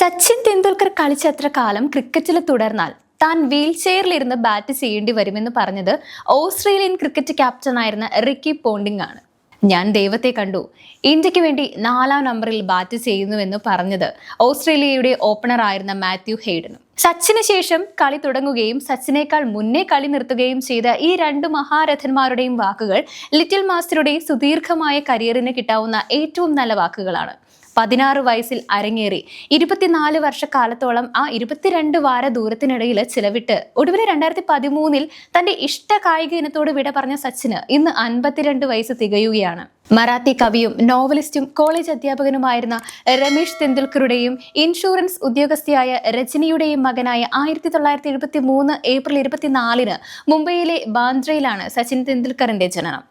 സച്ചിൻ തെണ്ടുൽക്കർ കളിച്ചത്ര കാലം ക്രിക്കറ്റിൽ തുടർന്നാൽ താൻ വീൽ ചെയറിലിരുന്ന് ബാറ്റ് ചെയ്യേണ്ടി വരുമെന്ന് പറഞ്ഞത് ഓസ്ട്രേലിയൻ ക്രിക്കറ്റ് ക്യാപ്റ്റനായിരുന്ന റിക്കി പോണ്ടിംഗ് ആണ്. ഞാൻ ദൈവത്തെ കണ്ടു. ഇന്ത്യയ്ക്ക് വേണ്ടി നാലാം നമ്പറിൽ ബാറ്റ് ചെയ്യുന്നുവെന്ന് പറഞ്ഞത് ഓസ്ട്രേലിയയുടെ ഓപ്പണർ ആയിരുന്ന മാത്യു ഹെയ്ഡനും. സച്ചിന് ശേഷം കളി തുടങ്ങുകയും സച്ചിനേക്കാൾ മുന്നേ കളി നിർത്തുകയും ചെയ്ത ഈ രണ്ട് മഹാരഥന്മാരുടെയും വാക്കുകൾ ലിറ്റിൽ മാസ്റ്ററുടെ സുദീർഘമായ കരിയറിന് കിട്ടാവുന്ന ഏറ്റവും നല്ല വാക്കുകളാണ്. പതിനാറ് വയസ്സിൽ അരങ്ങേറി. ഇരുപത്തിനാല് വർഷക്കാലത്തോളം ആ ഇരുപത്തിരണ്ട് വാര ദൂരത്തിനിടയിൽ ചിലവിട്ട് ഒടുവിൽ രണ്ടായിരത്തി പതിമൂന്നിൽ തന്റെ ഇഷ്ട കായിക ഇനത്തോട് വിട പറഞ്ഞ സച്ചിന് ഇന്ന് അൻപത്തിരണ്ട് വയസ്സ് തികയുകയാണ്. മറാത്തി കവിയും നോവലിസ്റ്റും കോളേജ് അധ്യാപകനുമായിരുന്ന രമേശ് തെണ്ടുൽക്കറുടെയും ഇൻഷുറൻസ് ഉദ്യോഗസ്ഥയായ രജനിയുടെയും മകനായ ആയിരത്തി തൊള്ളായിരത്തി എഴുപത്തി മൂന്ന് ഏപ്രിൽ ഇരുപത്തിനാലിന് മുംബൈയിലെ ബാന്ദ്രയിലാണ് സച്ചിൻ തെണ്ടുൽക്കറിന്റെ ജനനം.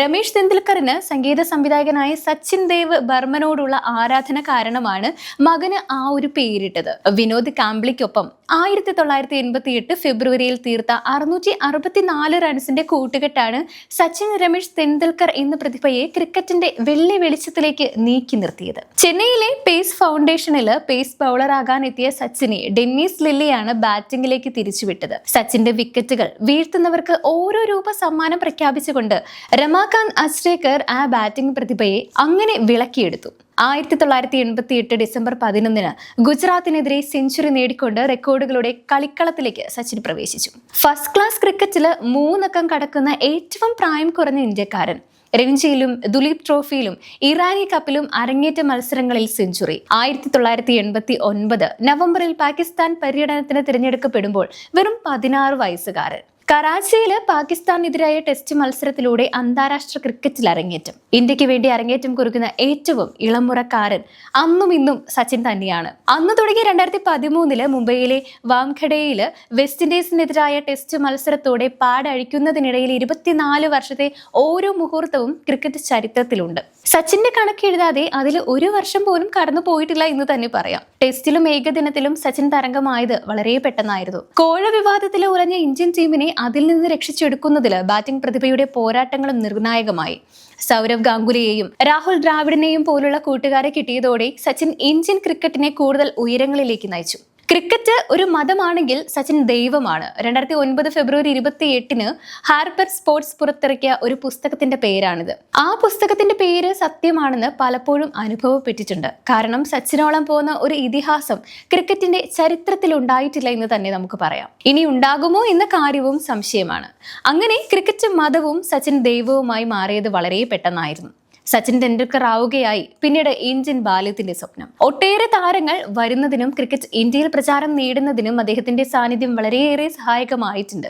രമേശ് തെന്തുൽക്കറിന് സംഗീത സംവിധായകനായ സച്ചിൻ ദേവ് ബർമനോടുള്ള ആരാധന കാരണമാണ് മകന് ആ ഒരു പേരിട്ടത്. വിനോദ് കാംബ്ലിക്കൊപ്പം ആയിരത്തി തൊള്ളായിരത്തി എൺപത്തി എട്ട് ഫെബ്രുവരിയിൽ തീർത്ത അറുന്നൂറ്റി അറുപത്തിനാല് റൺസിന്റെ കൂട്ടുകെട്ടാണ് സച്ചിൻ രമേശ് തെണ്ടുൽക്കർ എന്ന പ്രതിഭയെ ക്രിക്കറ്റിന്റെ വെള്ളി വെളിച്ചത്തിലേക്ക് നീക്കി നിർത്തിയത്. ചെന്നൈയിലെ പേസ് ഫൗണ്ടേഷനിൽ പേസ് ബൗളറാകാൻ എത്തിയ സച്ചിനെ ഡെന്നീസ് ലില്ലിയാണ് ബാറ്റിംഗിലേക്ക് തിരിച്ചുവിട്ടത്. സച്ചിന്റെ വിക്കറ്റുകൾ വീഴ്ത്തുന്നവർക്ക് ഓരോ രൂപ സമ്മാനം പ്രഖ്യാപിച്ചുകൊണ്ട് രമാകാന്ത് അസ്രേക്കർ ആ ബാറ്റിംഗ് പ്രതിഭയെ അങ്ങനെ വിളക്കിയെടുത്തു. ആയിരത്തി തൊള്ളായിരത്തി എൺപത്തി എട്ട് ഡിസംബർ പതിനൊന്നിന് ഗുജറാത്തിനെതിരെ സെഞ്ചുറി നേടിക്കൊണ്ട് റെക്കോർഡുകളുടെ കളിക്കളത്തിലേക്ക് സച്ചിൻ പ്രവേശിച്ചു. ഫസ്റ്റ് ക്ലാസ് ക്രിക്കറ്റിൽ മൂന്നക്കം കടക്കുന്ന ഏറ്റവും പ്രായം കുറഞ്ഞ ഇന്ത്യക്കാരൻ. രഞ്ജിയിലും ദുലീപ് ട്രോഫിയിലും ഇറാനി കപ്പിലും അരങ്ങേറ്റ മത്സരങ്ങളിൽ സെഞ്ചുറി. ആയിരത്തി തൊള്ളായിരത്തി എൺപത്തി ഒൻപത് നവംബറിൽ പാകിസ്ഥാൻ പര്യടനത്തിന് തിരഞ്ഞെടുക്കപ്പെടുമ്പോൾ വെറും പതിനാറ് വയസ്സുകാരൻ. കറാച്ചിയിൽ പാകിസ്ഥാനെതിരായ ടെസ്റ്റ് മത്സരത്തിലൂടെ അന്താരാഷ്ട്ര ക്രിക്കറ്റിൽ അരങ്ങേറ്റം. ഇന്ത്യയ്ക്ക് വേണ്ടി അരങ്ങേറ്റം കുറിക്കുന്ന ഏറ്റവും ഇളമുറക്കാരൻ അന്നും ഇന്നും സച്ചിൻ തന്നെയാണ്. അന്ന് തുടങ്ങിയ രണ്ടായിരത്തി പതിമൂന്നിൽ മുംബൈയിലെ വാംഖഡയിൽ വെസ്റ്റ് ഇൻഡീസിനെതിരായ ടെസ്റ്റ് മത്സരത്തോടെ പാടഴിക്കുന്നതിനിടയിൽ ഇരുപത്തിനാല് വർഷത്തെ ഓരോ മുഹൂർത്തവും ക്രിക്കറ്റ് ചരിത്രത്തിലുണ്ട്. സച്ചിന്റെ കണക്കെഴുതാതെ അതിൽ ഒരു വർഷം പോലും കടന്നു പോയിട്ടില്ല എന്ന് തന്നെ പറയാം. ടെസ്റ്റിലും ഏകദിനത്തിലും സച്ചിൻ തരംഗമായത് വളരെ പെട്ടെന്നായിരുന്നു. കോഴ വിവാദത്തിൽ ഉറഞ്ഞ ഇന്ത്യൻ ടീമിനെ അതിൽ നിന്ന് രക്ഷിച്ചെടുക്കുന്നതിൽ ബാറ്റിംഗ് പ്രതിഭയുടെ പോരാട്ടങ്ങളും നിർണായകമായി. സൗരവ് ഗാംഗുലിയെയും രാഹുൽ ദ്രാവിഡിനെയും പോലുള്ള കൂട്ടുകാരെ കിട്ടിയതോടെ സച്ചിൻ ഇന്ത്യൻ ക്രിക്കറ്റിനെ കൂടുതൽ ഉയരങ്ങളിലേക്ക് നയിച്ചു. ക്രിക്കറ്റ് ഒരു മതമാണെങ്കിൽ സച്ചിൻ ദൈവമാണ്. രണ്ടായിരത്തി ഒൻപത് ഫെബ്രുവരി ഇരുപത്തി എട്ടിന് ഹാർപ്പർ സ്പോർട്സ് പുറത്തിറക്കിയ ഒരു പുസ്തകത്തിന്റെ പേരാണിത്. ആ പുസ്തകത്തിന്റെ പേര് സത്യമാണെന്ന് പലപ്പോഴും അനുഭവപ്പെട്ടിട്ടുണ്ട്. കാരണം സച്ചിനോളം പോകുന്ന ഒരു ഇതിഹാസം ക്രിക്കറ്റിന്റെ ചരിത്രത്തിൽ ഉണ്ടായിട്ടില്ല എന്ന് തന്നെ നമുക്ക് പറയാം. ഇനി ഉണ്ടാകുമോ എന്ന കാര്യവും സംശയമാണ്. അങ്ങനെ ക്രിക്കറ്റ് മതവും സച്ചിൻ ദൈവവുമായി മാറിയത് വളരെ പെട്ടെന്നായിരുന്നു. സച്ചിൻ ടെണ്ടുൽക്കർ ആവുകയായി. പിന്നീട് ഇന്ത്യൻ ബാല്യത്തിന്റെ സ്വപ്നം. ഒട്ടേറെ താരങ്ങൾ വരുന്നതിനും ക്രിക്കറ്റ് ഇന്ത്യയിൽ പ്രചാരം നേടുന്നതിനും അദ്ദേഹത്തിന്റെ സാന്നിധ്യം വളരെയേറെ സഹായകമായിട്ടുണ്ട്.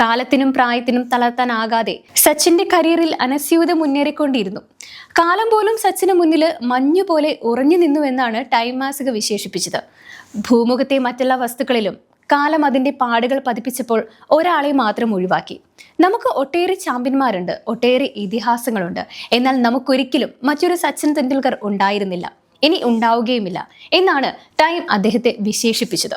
കാലത്തിനും പ്രായത്തിനും തളർത്താനാകാതെ സച്ചിന്റെ കരിയറിൽ അനസ്യൂത മുന്നേറിക്കൊണ്ടിരുന്നു. കാലം പോലും സച്ചിന് മുന്നിൽ മഞ്ഞുപോലെ ഉറഞ്ഞു നിന്നുവെന്നാണ് ടൈം മാസിക വിശേഷിപ്പിച്ചത്. ഭൂമുഖത്തെ മറ്റെല്ലാ വസ്തുക്കളിലും കാലം അതിന്റെ പാടുകൾ പതിപ്പിച്ചപ്പോൾ ഒരാളെ മാത്രം ഒഴിവാക്കി. നമുക്ക് ഒട്ടേറെ ചാമ്പ്യന്മാരുണ്ട് ഒട്ടേറെ ഇതിഹാസങ്ങളുണ്ട്. എന്നാൽ നമുക്കൊരിക്കലും മറ്റൊരു സച്ചിൻ തെണ്ടുൽക്കർ ഉണ്ടായിരുന്നില്ല. ഇനി ഉണ്ടാവുകയുമില്ല എന്നാണ് ടൈം അദ്ദേഹത്തെ വിശേഷിപ്പിച്ചത്.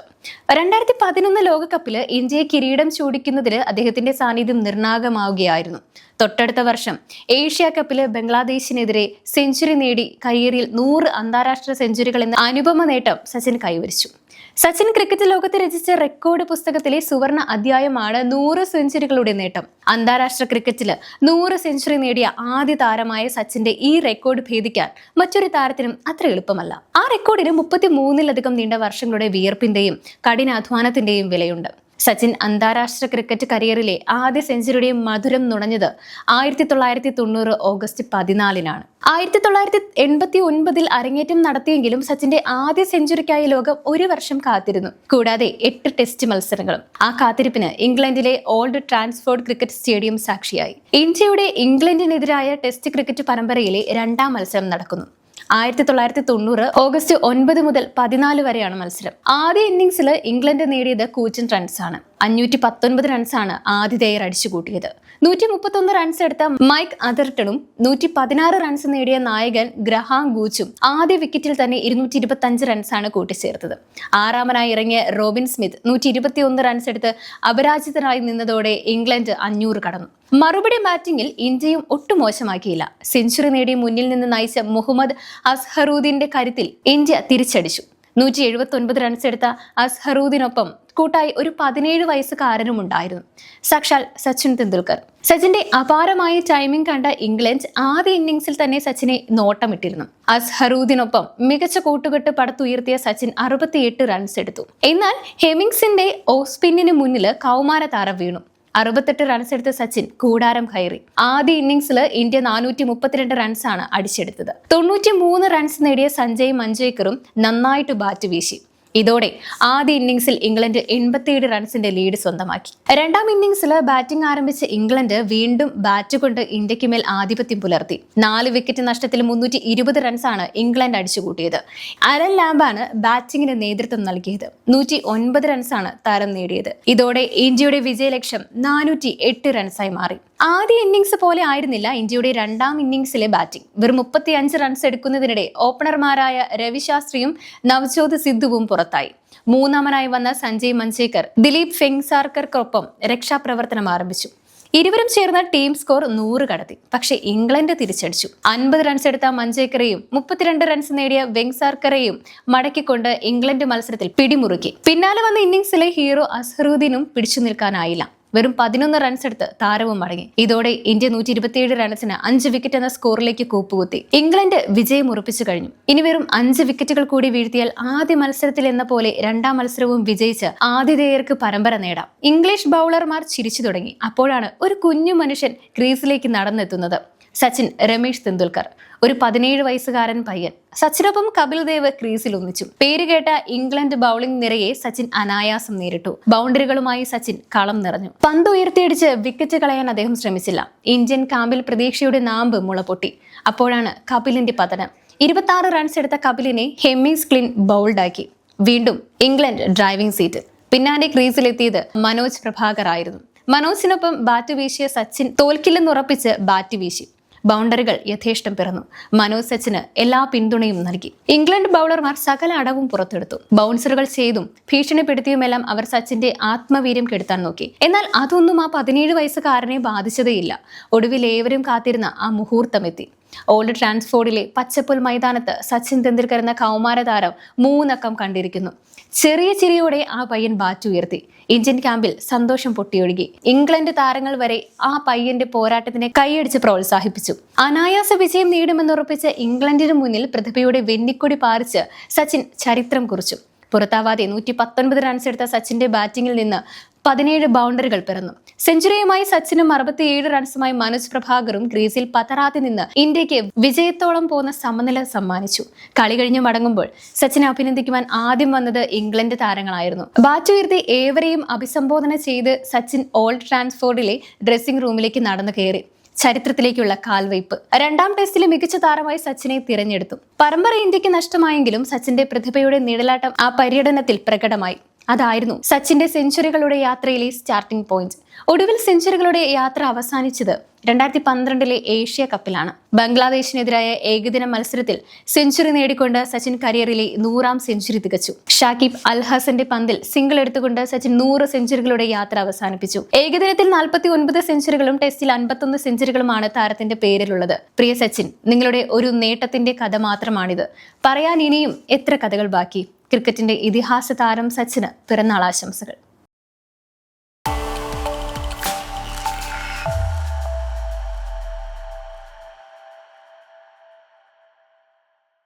രണ്ടായിരത്തി പതിനൊന്ന് ലോകകപ്പിൽ ഇന്ത്യയെ കിരീടം ചൂടിക്കുന്നതിൽ അദ്ദേഹത്തിന്റെ സാന്നിധ്യം നിർണായകമാവുകയായിരുന്നു. തൊട്ടടുത്ത വർഷം ഏഷ്യ കപ്പിൽ ബംഗ്ലാദേശിനെതിരെ സെഞ്ചുറി നേടി കരിയറിൽ നൂറ് അന്താരാഷ്ട്ര സെഞ്ചുറികൾ എന്ന അനുപമ നേട്ടം സച്ചിൻ കൈവരിച്ചു. സച്ചിൻ ക്രിക്കറ്റ് ലോകത്ത് രചിച്ച റെക്കോർഡ് പുസ്തകത്തിലെ സുവർണ അധ്യായമാണ് നൂറ് സെഞ്ചുറികളുടെ നേട്ടം. അന്താരാഷ്ട്ര ക്രിക്കറ്റിൽ നൂറ് സെഞ്ചുറി നേടിയ ആദ്യ താരമായ സച്ചിന്റെ ഈ റെക്കോർഡ് ഭേദിക്കാൻ മറ്റൊരു താരത്തിനും അത്ര എളുപ്പമല്ല. ആ റെക്കോർഡിന് മുപ്പത്തി മൂന്നിലധികം നീണ്ട വർഷങ്ങളുടെ വിയർപ്പിന്റെയും കഠിനാധ്വാനത്തിന്റെയും വിലയുണ്ട്. സച്ചിൻ അന്താരാഷ്ട്ര ക്രിക്കറ്റ് കരിയറിലെ ആദ്യ സെഞ്ചുറിയുടെ മധുരം നുണഞ്ഞത് ആയിരത്തി തൊള്ളായിരത്തി തൊണ്ണൂറ് ഓഗസ്റ്റ് പതിനാലിനാണ്. ആയിരത്തി തൊള്ളായിരത്തി എൺപത്തി ഒൻപതിൽ അരങ്ങേറ്റം നടത്തിയെങ്കിലും സച്ചിന്റെ ആദ്യ സെഞ്ചുറിക്കായി ലോകം ഒരു വർഷം കാത്തിരുന്നു. കൂടാതെ എട്ട് ടെസ്റ്റ് മത്സരങ്ങളും. ആ കാത്തിരിപ്പിന് ഇംഗ്ലണ്ടിലെ ഓൾഡ് ട്രാൻസ്ഫോർഡ് ക്രിക്കറ്റ് സ്റ്റേഡിയം സാക്ഷിയായി. ഇന്ത്യയുടെ ഇംഗ്ലണ്ടിനെതിരായ ടെസ്റ്റ് ക്രിക്കറ്റ് പരമ്പരയിലെ രണ്ടാം മത്സരം നടക്കുന്നു. ആയിരത്തി തൊള്ളായിരത്തി തൊണ്ണൂറ് ഓഗസ്റ്റ് ഒൻപത് മുതൽ പതിനാല് വരെയാണ് മത്സരം. ആദ്യ ഇന്നിംഗ്സിൽ ഇംഗ്ലണ്ട് നേടിയത് കൂച്ചൻ റൺസാണ്. അഞ്ഞൂറ്റി പത്തൊൻപത് റൺസാണ് ആതിഥേയർ അടിച്ചുകൂട്ടിയത്. നൂറ്റി മുപ്പത്തൊന്ന് റൺസ് എടുത്ത മൈക്ക് അതർട്ടണും നൂറ്റി പതിനാറ് റൺസ് നേടിയ നായകൻ ഗ്രഹാം ഗൂച്ചും ആദ്യ വിക്കറ്റിൽ തന്നെ ഇരുന്നൂറ്റി ഇരുപത്തി അഞ്ച് റൺസാണ് കൂട്ടിച്ചേർത്തത്. ആറാമനായി ഇറങ്ങിയ റോബിൻ സ്മിത്ത് നൂറ്റി ഇരുപത്തി ഒന്ന് റൺസ് എടുത്ത് അപരാജിതനായി നിന്നതോടെ ഇംഗ്ലണ്ട് അഞ്ഞൂറ് കടന്നു. മറുപടി ബാറ്റിംഗിൽ ഇന്ത്യയും ഒട്ടും മോശമാക്കിയില്ല. സെഞ്ചുറി നേടി മുന്നിൽ നിന്ന് നയിച്ച മുഹമ്മദ് അസ്ഹറൂദ്ദീന്റെ കരുത്തിൽ ഇന്ത്യ തിരിച്ചടിച്ചു. നൂറ്റി എഴുപത്തി ഒൻപത് റൺസ് എടുത്ത അസ്ഹറൂദിനൊപ്പം കൂട്ടായി ഒരു പതിനേഴ് വയസ്സുകാരനും ഉണ്ടായിരുന്നു സാക്ഷാൽ സച്ചിൻ തെണ്ടുൽക്കർ. സച്ചിന്റെ അപാരമായ ടൈമിംഗ് കണ്ട ഇംഗ്ലണ്ട് ആദ്യ ഇന്നിംഗ്സിൽ തന്നെ സച്ചിനെ നോട്ടമിട്ടിരുന്നു. അസ്ഹറൂദിനൊപ്പം മികച്ച കൂട്ടുകെട്ട് പടുത്തുയർത്തിയ സച്ചിൻ അറുപത്തിയെട്ട് റൺസ് എടുത്തു. എന്നാൽ ഹെമിങ്സിന്റെ ഓഫ് സ്പിന്നിന് മുന്നിൽ കൗമാര താരം വീണു. അറുപത്തെട്ട് റൺസ് എടുത്ത സച്ചിൻ കൂടാരം കയറി. ആദ്യ ഇന്നിംഗ്സിൽ ഇന്ത്യ നാനൂറ്റി മുപ്പത്തിരണ്ട് ആണ് അടിച്ചെടുത്തത്. തൊണ്ണൂറ്റി മൂന്ന് റൺസ് നേടിയ സഞ്ജയ് മഞ്ചേക്കറും നന്നായിട്ട് ബാറ്റ് വീശി. ഇതോടെ ആദ്യ ഇന്നിംഗ്സിൽ ഇംഗ്ലണ്ട് എൺപത്തിയേഴ് റൺസിന്റെ ലീഡ് സ്വന്തമാക്കി. രണ്ടാം ഇന്നിംഗ്സിൽ ബാറ്റിംഗ് ആരംഭിച്ച ഇംഗ്ലണ്ട് വീണ്ടും ബാറ്റ് കൊണ്ട് ഇന്ത്യയ്ക്ക് മേൽ ആധിപത്യം പുലർത്തി. നാല് വിക്കറ്റ് നഷ്ടത്തിൽ മുന്നൂറ്റി ഇരുപത് റൺസാണ് ഇംഗ്ലണ്ട് അടിച്ചുകൂട്ടിയത്. അലൻ ലാംബാണ് ബാറ്റിംഗിന് നേതൃത്വം നൽകിയത്. നൂറ്റി ഒൻപത് റൺസാണ് താരം നേടിയത്. ഇതോടെ ഇന്ത്യയുടെ വിജയലക്ഷ്യം നാനൂറ്റി എട്ട് റൺസായി മാറി. ആദ്യ ഇന്നിംഗ്സ് പോലെ ആയിരുന്നില്ല ഇന്ത്യയുടെ രണ്ടാം ഇന്നിംഗ്സിലെ ബാറ്റിംഗ് വെറും മുപ്പത്തി അഞ്ച് റൺസ് എടുക്കുന്നതിനിടെ ഓപ്പണർമാരായ രവിശാസ്ത്രിയും നവജോത് സിദ്ധുവും പുറത്തായി. മൂന്നാമനായി വന്ന സഞ്ജയ് മഞ്ചേക്കർ ദിലീപ് ഫെങ്സാർക്കർക്കൊപ്പം രക്ഷാപ്രവർത്തനം ആരംഭിച്ചു. ഇരുവരും ചേർന്ന ടീം സ്കോർ നൂറ് കടത്തി. പക്ഷേ ഇംഗ്ലണ്ട് തിരിച്ചടിച്ചു. അൻപത് റൺസ് എടുത്ത മഞ്ചേക്കറെയും മുപ്പത്തിരണ്ട് റൺസ് നേടിയ വെങ്സാർക്കറെയും മടക്കിക്കൊണ്ട് ഇംഗ്ലണ്ട് മത്സരത്തിൽ പിടിമുറുക്കി. പിന്നാലെ വന്ന ഇന്നിംഗ്സിലെ ഹീറോ അസ്ഹറുദ്ദീനും പിടിച്ചു നിൽക്കാനായില്ല. വെറും പതിനൊന്ന് റൺസ് എടുത്ത് താരവും മടങ്ങി. ഇതോടെ ഇന്ത്യ നൂറ്റി ഇരുപത്തിയേഴ് റൺസിന് അഞ്ച് വിക്കറ്റ് എന്ന സ്കോറിലേക്ക് കൂപ്പുകുത്തി. ഇംഗ്ലണ്ട് വിജയം ഉറപ്പിച്ചു കഴിഞ്ഞു. ഇനി വെറും അഞ്ച് വിക്കറ്റുകൾ കൂടി വീഴ്ത്തിയാൽ ആദ്യ മത്സരത്തിൽ എന്ന പോലെ രണ്ടാം മത്സരവും വിജയിച്ച് ആതിഥേയർക്ക് പരമ്പര നേടാം. ഇംഗ്ലീഷ് ബൗളർമാർ ചിരിച്ചു തുടങ്ങി. അപ്പോഴാണ് ഒരു കുഞ്ഞു മനുഷ്യൻ ക്രീസിലേക്ക് നടന്നെത്തുന്നത്. സച്ചിൻ രമേശ് തെണ്ടുൽക്കർ. ഒരു പതിനേഴ് വയസ്സുകാരൻ പയ്യൻ. സച്ചിനൊപ്പം കപിൽ ദേവ് ക്രീസിൽ ഒന്നിച്ചു. പേരുകേട്ട ഇംഗ്ലണ്ട് ബൗളിംഗ് നിരയെ സച്ചിൻ അനായാസം നേരിട്ടു. ബൗണ്ടറികളുമായി സച്ചിൻ കളം നിറഞ്ഞു. പന്ത് ഉയർത്തിയടിച്ച് വിക്കറ്റ് കളയാൻ അദ്ദേഹം ശ്രമിച്ചില്ല. ഇന്ത്യൻ കാമ്പിൽ പ്രതീക്ഷയുടെ നാമ്പ് മുളപൊട്ടി അപ്പോഴാണ് കപിലിന്റെ പതനം. ഇരുപത്തി റൺസ് എടുത്ത കപിലിനെ ഹെമ്മിങ്സ് ക്ലിൻ ബൗൾഡാക്കി. വീണ്ടും ഇംഗ്ലണ്ട് ഡ്രൈവിംഗ് സീറ്റ്. പിന്നാലെ ക്രീസിലെത്തിയത് മനോജ് പ്രഭാകർ ആയിരുന്നു. മനോജിനൊപ്പം ബാറ്റ് വീശിയ സച്ചിൻ തോൽക്കില്ലെന്നുറപ്പിച്ച് ബാറ്റ് വീശി. ബൗണ്ടറികൾ യഥേഷ്ടം പിറന്നു. മനോജ് സച്ചിന് എല്ലാ പിന്തുണയും നൽകി. ഇംഗ്ലണ്ട് ബൗളർമാർ സകല അടവും പുറത്തെടുത്തു. ബൗൺസറുകൾ ചെയ്തും ഭീഷണിപ്പെടുത്തിയുമെല്ലാം അവർ സച്ചിന്റെ ആത്മവീര്യം കെടുത്താൻ നോക്കി. എന്നാൽ അതൊന്നും ആ പതിനേഴ് വയസ്സുകാരനെ ബാധിച്ചതേയില്ല. ഒടുവിൽ ഏവരും കാത്തിരുന്ന ആ മുഹൂർത്തമെത്തി. ഓൾഡ് ട്രാൻസ്ഫോർഡിലെ പച്ചപ്പുൽ മൈതാനത്ത് സച്ചിൻ തെണ്ടുൽക്കർ എന്ന കൗമാരതാരം മൂന്നക്കം കണ്ടിരിക്കുന്നു. ചെറിയ ചിരിയോടെ ആ പയ്യൻ ബാറ്റ് ഉയർത്തി. ഇന്ത്യൻ ക്യാമ്പിൽ സന്തോഷം പൊട്ടിയൊഴുകി. ഇംഗ്ലണ്ട് താരങ്ങൾ വരെ ആ പയ്യന്റെ പോരാട്ടത്തിനെ കൈയടിച്ച് പ്രോത്സാഹിപ്പിച്ചു. അനായാസ വിജയം നേടുമെന്നുറപ്പിച്ച ഇംഗ്ലണ്ടിന് മുന്നിൽ പ്രതിഭയുടെ വെന്നിക്കൊടി പാറിച്ച് സച്ചിൻ ചരിത്രം കുറിച്ചു. പുറത്താവാതെ നൂറ്റി പത്തൊൻപത് റൺസ് എടുത്ത സച്ചിന്റെ ബാറ്റിംഗിൽ നിന്ന് പതിനേഴ് ബൗണ്ടറികൾ പിറന്നു. സെഞ്ചുറിയുമായി സച്ചിനും അറുപത്തിയേഴ് റൺസുമായി മനോജ് പ്രഭാകറും ക്രീസിൽ പതറാതെ നിന്ന് ഇന്ത്യയ്ക്ക് വിജയത്തോളം പോകുന്ന സമനില സമ്മാനിച്ചു. കളി കഴിഞ്ഞു മടങ്ങുമ്പോൾ സച്ചിനെ അഭിനന്ദിക്കുവാൻ ആദ്യം വന്നത് ഇംഗ്ലണ്ട് താരങ്ങളായിരുന്നു. ബാറ്റ് ഉയർത്തി ഏവരെയും അഭിസംബോധന ചെയ്ത് സച്ചിൻ ഓൾഡ് ട്രാൻസ്ഫോർഡിലെ ഡ്രസ്സിംഗ് റൂമിലേക്ക് നടന്നു കയറി. ചരിത്രത്തിലേക്കുള്ള കാൽവയ്പ്. രണ്ടാം ടെസ്റ്റിലെ മികച്ച താരമായി സച്ചിനെ തിരഞ്ഞെടുത്തു. പരമ്പര ഇന്ത്യയ്ക്ക് നഷ്ടമായെങ്കിലും സച്ചിന്റെ പ്രതിഭയുടെ നിഴലാട്ടം ആ പര്യടനത്തിൽ പ്രകടമായി. അതായിരുന്നു സച്ചിന്റെ സെഞ്ചുറികളുടെ യാത്രയിലെ സ്റ്റാർട്ടിംഗ് പോയിന്റ് ഒടുവിൽ സെഞ്ചുറികളുടെ യാത്ര അവസാനിച്ചത് രണ്ടായിരത്തി പന്ത്രണ്ടിലെ ഏഷ്യ കപ്പിലാണ്. ബംഗ്ലാദേശിനെതിരായ ഏകദിന മത്സരത്തിൽ സെഞ്ചുറി നേടിക്കൊണ്ട് സച്ചിൻ കരിയറിലെ നൂറാം സെഞ്ചുറി തികച്ചു. ഷാക്കിബ് അൽഹസന്റെ പന്തിൽ സിംഗിൾ എടുത്തുകൊണ്ട് സച്ചിൻ നൂറ് സെഞ്ചുറികളുടെ യാത്ര അവസാനിപ്പിച്ചു. ഏകദിനത്തിൽ നാൽപ്പത്തി ഒൻപത് സെഞ്ചുറികളും ടെസ്റ്റിൽ അൻപത്തൊന്ന് സെഞ്ചുറികളുമാണ് താരത്തിന്റെ പേരിലുള്ളത്. പ്രിയ സച്ചിൻ നിങ്ങളുടെ ഒരു നേട്ടത്തിന്റെ കഥ മാത്രമാണിത്. പറയാൻ ഇനിയും എത്ര കഥകൾ ബാക്കി? ക്രിക്കറ്റിന്റെ ഇതിഹാസ താരം സച്ചിന് പിറന്നാൾ ആശംസകൾ.